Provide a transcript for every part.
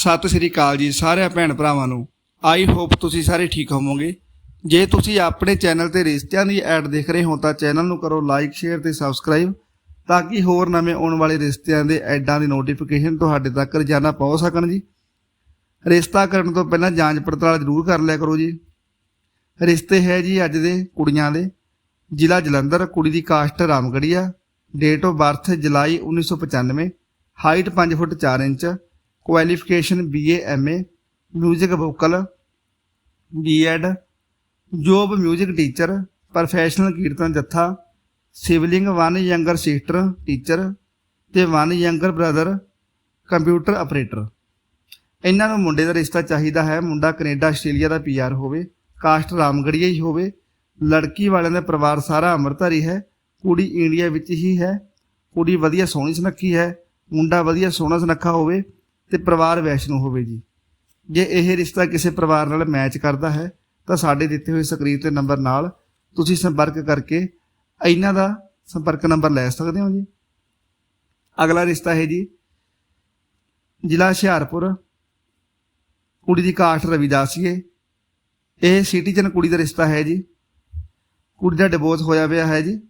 ਸਤਿ ਸ੍ਰੀ ਅਕਾਲ ਜੀ ਸਾਰਿਆਂ ਭੈਣ ਭਰਾਵਾਂ ਨੂੰ। ਆਈ ਹੋਪ ਤੁਸੀਂ ਸਾਰੇ ਠੀਕ ਹੋਵੋਗੇ। ਜੇ ਤੁਸੀਂ ਆਪਣੇ ਚੈਨਲ ਤੇ ਰਿਸ਼ਤਿਆਂ ਦੀ ਐਡ ਦੇਖ ਰਹੇ ਹੋ ਤਾਂ ਚੈਨਲ ਨੂੰ ਕਰੋ ਲਾਈਕ ਸ਼ੇਅਰ ਤੇ ਸਬਸਕ੍ਰਾਈਬ ਤਾਂ ਕਿ ਹੋਰ ਨਵੇਂ ਆਉਣ ਵਾਲੇ ਰਿਸ਼ਤਿਆਂ ਦੇ ਐਡਾਂ ਦੀ ਨੋਟੀਫਿਕੇਸ਼ਨ ਤੁਹਾਡੇ ਤੱਕ ਰੋਜ਼ਾਨਾ ਪਹੁੰਚ ਸਕਣ ਜੀ। ਰਿਸ਼ਤਾ ਕਰਨ ਤੋਂ ਪਹਿਲਾਂ ਜਾਂਚ ਪੜਤਾਲ ਜ਼ਰੂਰ ਕਰ ਲਿਆ ਕਰੋ ਜੀ। ਰਿਸ਼ਤੇ ਹੈ ਜੀ ਅੱਜ ਦੇ ਕੁੜੀਆਂ ਦੇ। ਜ਼ਿਲ੍ਹਾ ਜਲੰਧਰ, ਕੁੜੀ ਦੀ caste Ramgarhia date of birth July 1995 height 5 foot 4 inch. Qualification BA MA music vocal BEd job music teacher professional kirtan ਜੱਥਾ sibling one younger sister teacher ਤੇ one younger brother computer operator ਇਹਨਾਂ ਨੂੰ ਮੁੰਡੇ ਦਾ ਰਿਸ਼ਤਾ ਚਾਹੀਦਾ ਹੈ। ਮੁੰਡਾ ਕੈਨੇਡਾ, ਆਸਟ੍ਰੇਲੀਆ ਦਾ ਪੀਆਰ ਹੋਵੇ, ਕਾਸਟ ਰਾਮਗੜੀਆ ਹੀ ਹੋਵੇ। ਲੜਕੀ ਵਾਲਿਆਂ ਦਾ ਪਰਿਵਾਰ ਸਾਰਾ ਅਮਰਤਾਰੀ ਹੈ। ਕੁੜੀ ਇੰਡੀਆ ਵਿੱਚ ਹੀ ਹੈ। ਕੁੜੀ ਵਧੀਆ ਸੋਹਣੀ ਸੁਨੱਖੀ ਹੈ। ਮੁੰਡਾ ਵਧੀਆ ਸੋਹਣਾ ਸੁਨੱਖਾ ਹੋਵੇ। ਤੇ ਪਰਿਵਾਰ ਵੈਸ਼ਨੂ ਹੋਵੇ ਜੀ। ਜੇ ਇਹ ਰਿਸ਼ਤਾ ਕਿਸੇ ਪਰਿਵਾਰ ਨਾਲ ਮੈਚ ਕਰਦਾ ਹੈ, ਤਾਂ ਸਾਡੇ ਦਿੱਤੇ ਹੋਏ ਸਕਰੀਨ ਤੇ ਨੰਬਰ ਨਾਲ ਤੁਸੀਂ ਸੰਪਰਕ ਕਰਕੇ ਇਹਨਾਂ ਦਾ ਸੰਪਰਕ ਨੰਬਰ ਲੈ ਸਕਦੇ ਹੋ ਜੀ। ਅਗਲਾ ਰਿਸ਼ਤਾ ਹੈ ਜੀ, ਜ਼ਿਲ੍ਹਾ ਹੁਸ਼ਿਆਰਪੁਰ। ਕੁੜੀ ਦੀ ਕਾਸਟ ਰਵਿਦਾਸੀਏ। ਇਹ ਸਿਟੀਜ਼ਨ ਕੁੜੀ ਦਾ ਰਿਸ਼ਤਾ ਹੈ ਜੀ। ਕੁੜੀ ਦਾ ਡਿਵੋਰਸ ਹੋਇਆ ਹੋਇਆ ਹੈ ਜੀ।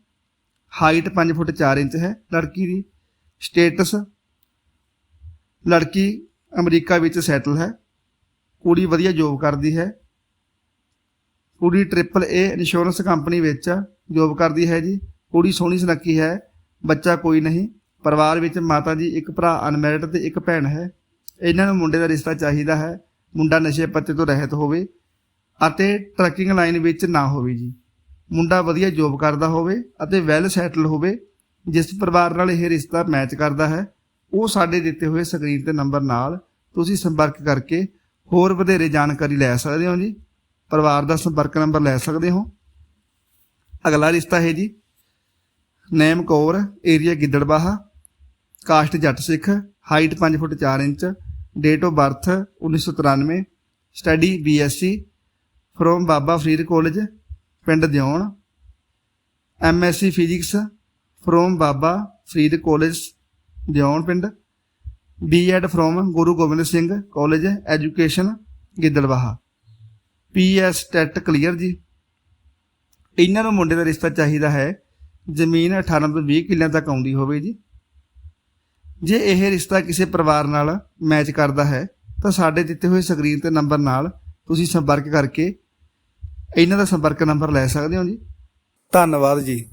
ਹਾਈਟ 5 ਫੁੱਟ 4 ਇੰਚ ਹੈ। ਲੜਕੀ ਦੀ ਸਟੇਟਸ ਲੜਕੀ ਅਮਰੀਕਾ ਵਿੱਚ ਸੈਟਲ ਹੈ। ਕੁੜੀ ਵਧੀਆ ਜੋਬ ਕਰਦੀ ਹੈ। ਕੁੜੀ ਟ੍ਰਿਪਲ ਏ ਇੰਸ਼ੋਰੈਂਸ ਕੰਪਨੀ ਵਿੱਚ ਜੋਬ ਕਰਦੀ ਹੈ ਜੀ। ਕੁੜੀ ਸੋਹਣੀ ਸੁਨੱਖੀ ਹੈ, ਬੱਚਾ ਕੋਈ ਨਹੀਂ। ਪਰਿਵਾਰ ਵਿੱਚ ਮਾਤਾ ਜੀ, ਇੱਕ ਭਰਾ ਅਨਮੈਰਿਡ ਤੇ ਇੱਕ ਭੈਣ ਹੈ। ਇਹਨਾਂ ਨੂੰ ਮੁੰਡੇ ਦਾ ਰਿਸ਼ਤਾ ਚਾਹੀਦਾ ਹੈ। ਮੁੰਡਾ ਨਸ਼ੇ ਪੱਤੇ ਤੋਂ ਰਹਿਤ ਹੋਵੇ ਅਤੇ ਟਰੱਕਿੰਗ ਲਾਈਨ ਵਿੱਚ ਨਾ ਹੋਵੇ ਜੀ। ਮੁੰਡਾ ਵਧੀਆ ਜੋਬ ਕਰਦਾ ਹੋਵੇ ਅਤੇ ਵੈਲ ਸੈਟਲ ਹੋਵੇ, ਜਿਸ ਪਰਿਵਾਰ ਨਾਲ ਇਹ ਰਿਸ਼ਤਾ ਮੈਚ ਕਰਦਾ ਹੈ। ਉਹ ਸਾਡੇ ਦਿੱਤੇ ਹੋਏ ਸਕਰੀਨ ਤੇ ਨੰਬਰ ਨਾਲ ਤੁਸੀਂ ਸੰਪਰਕ ਕਰਕੇ ਹੋਰ ਵਧੇਰੇ ਜਾਣਕਾਰੀ ਲੈ ਸਕਦੇ ਹੋ ਜੀ। ਪਰਿਵਾਰ ਦਾ ਸੰਪਰਕ ਨੰਬਰ ਲੈ ਸਕਦੇ ਹੋ। ਅਗਲਾ ਰਿਸ਼ਤਾ ਹੈ ਜੀ। Name Kaur area Gidderbaha, caste Jatt Sikh height 5 foot 4 inch date of birth 1993 study BSc from Baba Farid college ਪਿੰਡ Deon MSc physics from Baba Farid college Deon ਪਿੰਡ BEd from Guru Gobind Singh college education Gidderbaha. PS TET clear ਜੀ। ਇਹਨਾਂ ਨੂੰ ਮੁੰਡੇ ਦਾ ਰਿਸ਼ਤਾ ਚਾਹੀਦਾ ਹੈ, ਜ਼ਮੀਨ 18 ਤੋਂ 20 ਕਿੱਲਿਆਂ ਤੱਕ ਆਉਂਦੀ ਹੋਵੇ ਜੀ। ਜੇ ਇਹ ਰਿਸ਼ਤਾ ਕਿਸੇ ਪਰਿਵਾਰ ਨਾਲ ਮੈਚ ਕਰਦਾ ਹੈ, ਤਾਂ ਸਾਡੇ ਦਿੱਤੇ ਹੋਏ ਸਕਰੀਨ ਤੇ ਨੰਬਰ ਨਾਲ ਤੁਸੀਂ ਸੰਪਰਕ ਕਰਕੇ ਇਹਨਾਂ ਦਾ ਸੰਪਰਕ ਨੰਬਰ ਲੈ ਸਕਦੇ ਹੋ ਜੀ। ਧੰਨਵਾਦ ਜੀ।